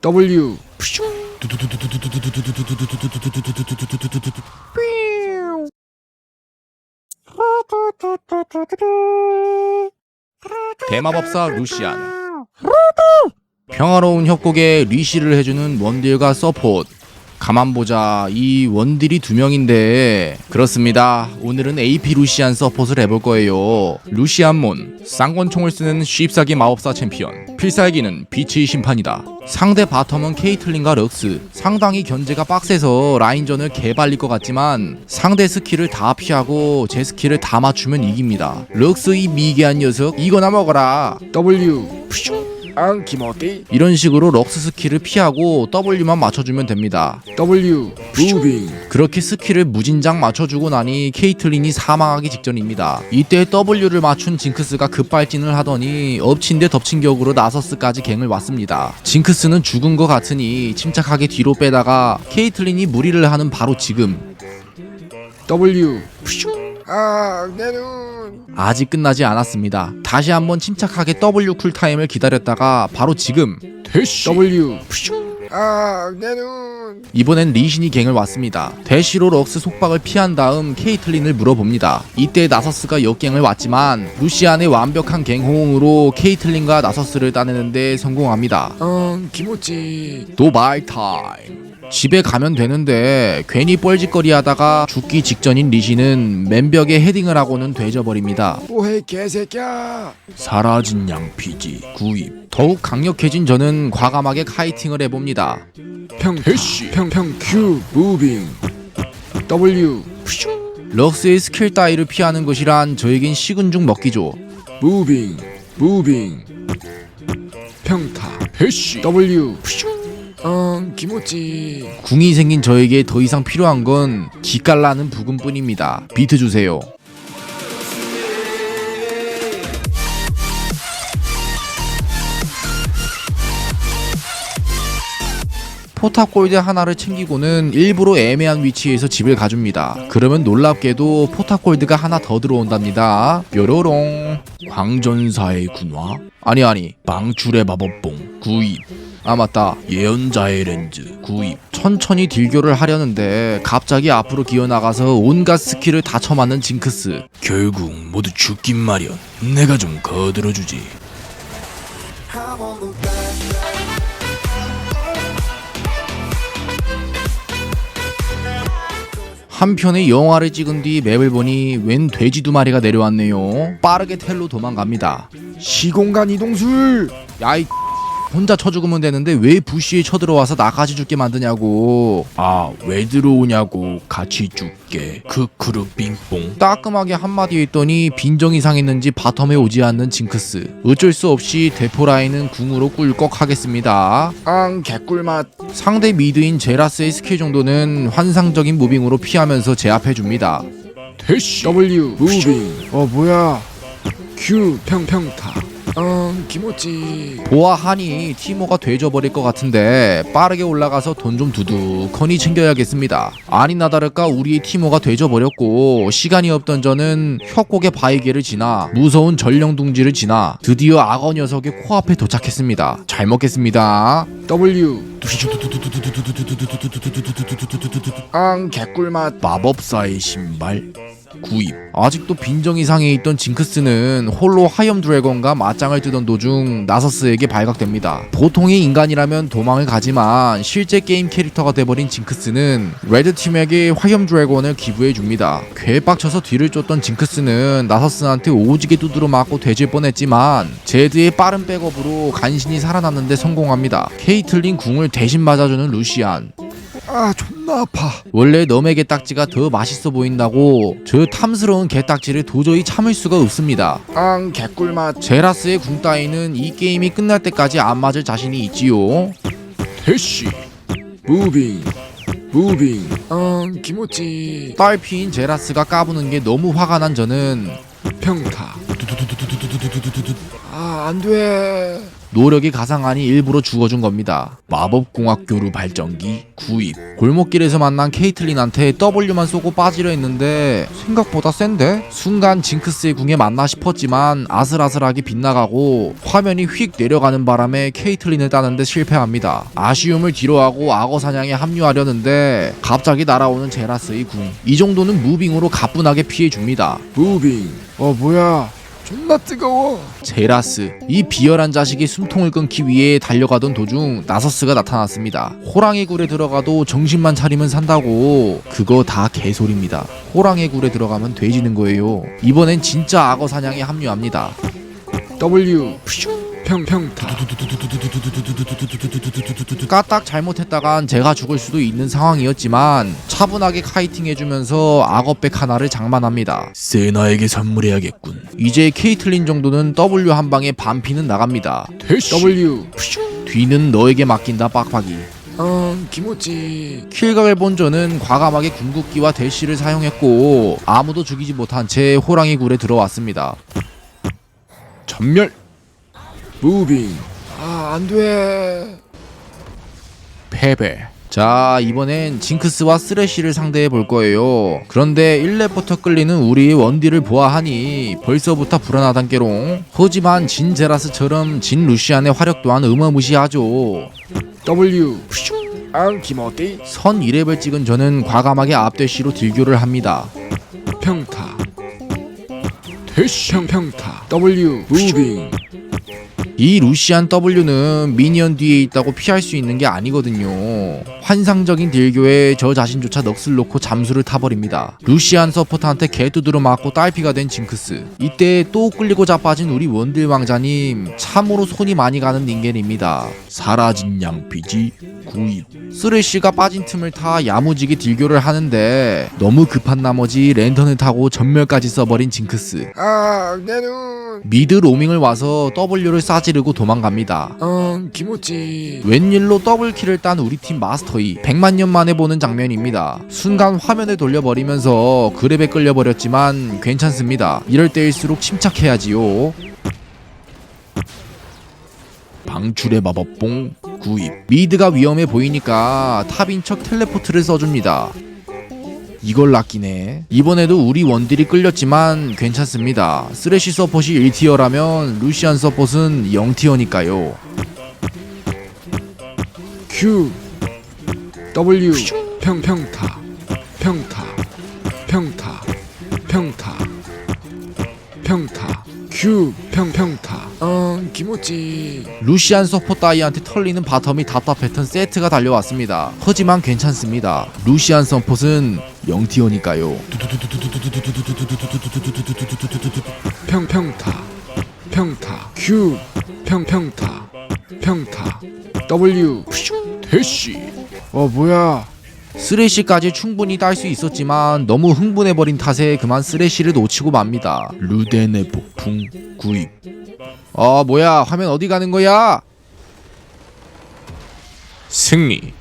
W. 대마법사 루시안. 평화로운 협곡에 리시를 해주는 원딜과 서폿 가만 보자. 이 원딜이 두 명인데. 그렇습니다. 오늘은 AP 루시안 서폿을 해볼 거예요. 루시안몬 쌍권총을 쓰는 쉽사기 마법사 챔피언. 필살기는 빛의 심판이다. 상대 바텀은 케이틀린과 럭스. 상당히 견제가 빡세서 라인전을 개발릴 것 같지만 상대 스킬을 다 피하고 제 스킬을 다 맞추면 이깁니다. 럭스 이 미개한 녀석 이거나 먹어라. W 앙 기모띠 이런 식으로 럭스 스킬을 피하고 W만 맞춰주면 됩니다. W 무빙 그렇게 스킬을 무진장 맞춰주고 나니 케이틀린이 사망하기 직전입니다. 이때 W를 맞춘 징크스가 급발진을 하더니 엎친 데 덮친 격으로 나서스까지 갱을 왔습니다. 징크스는 죽은 것 같으니 침착하게 뒤로 빼다가 케이틀린이 무리를 하는 바로 지금 W 아 내눈 아직 끝나지 않았습니다. 다시 한번 침착하게 W 쿨타임을 기다렸다가 바로 지금 대시 W 아 내눈 이번엔 리신이 갱을 왔습니다. 대시로 럭스 속박을 피한 다음 케이틀린을 물어봅니다. 이때 나서스가 역갱을 왔지만 루시안의 완벽한 갱 호응으로 케이틀린과 나서스를 따내는데 성공합니다. 앙 기모찌 도바이 타임. 집에 가면 되는데 괜히 뻘짓거리 하다가 죽기 직전인 리신은 맨벽에 헤딩을 하고는 되져버립니다. 뭐해 개새끼야? 사라진 양피지 구입. 더욱 강력해진 저는 과감하게 카이팅을 해봅니다. 평타 평평 Q 무빙. W. 럭스의 스킬 따위를 피하는 것이란 저에겐 식은 죽 먹기죠. 무빙 무빙. 평타 대시 W 앙 기모찌 궁이 생긴 저에게 더 이상 필요한 건 기깔나는 부금뿐입니다. 비트 주세요. 포탑 골드 하나를 챙기고는 일부러 애매한 위치에서 집을 가줍니다. 그러면 놀랍게도 포탑 골드가 하나 더 들어온답니다. 뾰로롱. 광전사의 군화? 아니 아니 방출의 마법봉 구입. 아 맞다. 예언자의 렌즈. 구입. 천천히 딜교를 하려는데 갑자기 앞으로 기어나가서 온갖 스킬을 다 쳐맞는 징크스. 결국 모두 죽긴 마련. 내가 좀 거들어주지. 한편의 영화를 찍은 뒤 맵을 보니 웬 돼지 두 마리가 내려왔네요. 빠르게 텔로 도망갑니다. 시공간 이동술! 야이 혼자 쳐 죽으면 되는데 왜 부시에 쳐들어와서 나까지 죽게 만드냐고. 아 왜 들어오냐고. 같이 죽게. 크크르 빙뽕. 따끔하게 한마디 했더니 빈정이 상했는지 바텀에 오지 않는 징크스. 어쩔 수 없이 대포 라인은 궁으로 꿀꺽 하겠습니다. 앙 개꿀맛. 상대 미드인 제라스의 스킬 정도는 환상적인 무빙으로 피하면서 제압해줍니다. 대시. W 무빙. 어 뭐야. Q 평평타 앙 기모찌 보아하니 티모가 되져버릴 것 같은데 빠르게 올라가서 돈 좀 두둑하니 챙겨야겠습니다. 아니 나 다를까 우리의 티모가 되져버렸고 시간이 없던 저는 협곡의 바위개를 지나 무서운 전령둥지를 지나 드디어 악어 녀석의 코앞에 도착했습니다. 잘 먹겠습니다. W 앙 개꿀맛 마법사의 신발 구입. 아직도 빈정이 상해 있던 징크스는 홀로 하염 드래곤과 맞짱을 뜨던 도중 나서스에게 발각됩니다. 보통의 인간이라면 도망을 가지만 실제 게임 캐릭터가 돼버린 징크스는 레드팀에게 화염 드래곤을 기부해줍니다. 괴빡쳐서 뒤를 쫓던 징크스는 나서스한테 오지게 두드러 맞고 되질 뻔했지만 제드의 빠른 백업으로 간신히 살아남는데 성공합니다. 케이틀린 궁을 대신 맞아주는 루시안. 아 존나 아파. 원래 너의 게딱지가 더 맛있어 보인다고 저 탐스러운 게딱지를 도저히 참을 수가 없습니다. 앙 개꿀맛. 제라스의 궁 따위는 이 게임이 끝날 때까지 안 맞을 자신이 있지요. 대시 무빙. 무빙. 앙 기모찌. 딸피인 제라스가 까부는 게 너무 화가 난 저는 평타 아 안돼 노력이 가상하니 일부러 죽어준 겁니다. 마법공학교루 발전기 구입. 골목길에서 만난 케이틀린한테 W만 쏘고 빠지려 했는데 생각보다 센데? 순간 징크스의 궁에 맞나 싶었지만 아슬아슬하게 빗나가고 화면이 휙 내려가는 바람에 케이틀린을 따는데 실패합니다. 아쉬움을 뒤로하고 악어 사냥에 합류하려는데 갑자기 날아오는 제라스의 궁. 이 정도는 무빙으로 가뿐하게 피해줍니다. 무빙 어 뭐야 존나 뜨거워. 제라스 이 비열한 자식이 숨통을 끊기 위해 달려가던 도중 나서스가 나타났습니다. 호랑이 굴에 들어가도 정신만 차리면 산다고. 그거 다 개소리입니다. 호랑이 굴에 들어가면 돼지는 거예요. 이번엔 진짜 악어 사냥에 합류합니다. W 평평타 까딱 잘못했다간 제가 죽을 수도 있는 상황이었지만 차분하게 카이팅 해주면서 악어백 하나를 장만합니다. 세나에게 선물해야겠군. 이제 케이틀린 정도는 W 한 방에 반피는 나갑니다. 대시 W. 뒤는 너에게 맡긴다 빡빡이. 어 기모찌. 킬각을 본 저는 과감하게 궁극기와 대시를 사용했고 아무도 죽이지 못한 채 호랑이 굴에 들어왔습니다. 전멸 무빙 아 안돼 패배. 자 이번엔 징크스와 쓰레쉬를 상대해 볼 거예요. 그런데 1렙부터 끌리는 우리의 원딜을 보아하니 벌써부터 불안하단 게롱. 하지만 진 제라스처럼 진 루시안의 화력 또한 어마무시하죠. W 앙 기모띠 선 2렙을 찍은 저는 과감하게 앞대시로 딜교를 합니다. 평타 대시 평평타 W 무빙 이 루시안 W는 미니언 뒤에 있다고 피할 수 있는 게 아니거든요. 환상적인 딜교에 저 자신조차 넋을 놓고 잠수를 타버립니다. 루시안 서포터한테 개두드러 맞고 딸피가 된 징크스. 이때 또 끌리고 자빠진 우리 원딜 왕자님 참으로 손이 많이 가는 닌겐입니다. 사라진 양피지 구입. 쓰레쉬가 빠진 틈을 타 야무지게 딜교를 하는데 너무 급한 나머지 랜턴을 타고 전멸까지 써버린 징크스. 아 내 눈 미드 로밍을 와서 W를 싸지르고 도망갑니다. 어 기모찌 웬일로 더블킬을 딴 우리 팀 마스터이 100만 년 만에 보는 장면입니다. 순간 화면을 돌려버리면서 그랩에 끌려버렸지만 괜찮습니다. 이럴 때일수록 침착해야지요. 방출의 마법봉 구입 미드가 위험해 보이니까 탑인 척 텔레포트를 써줍니다. 이걸 낚이네. 이번에도 우리 원딜이 끌렸지만 괜찮습니다. 쓰레쉬 서폿이 1티어라면 루시안 서폿은 0티어니까요. Q W 평평타 평타 평타 평타 평타 Q 평평타. 어 기모찌. 루시안 서폿 따위한테 털리는 바텀이 답답했던 세트가 달려왔습니다. 하지만 괜찮습니다. 루시안 서폿은 0티어니까요. 평평타. 평타. Q 평평타. 평타. W. 대시. 어 뭐야 쓰레쉬까지 충분히 딸 수 있었지만 너무 흥분해버린 탓에 그만 쓰레쉬를 놓치고 맙니다. 루덴의 폭풍 구입. 아 뭐야 화면 어디 가는 거야? 승리.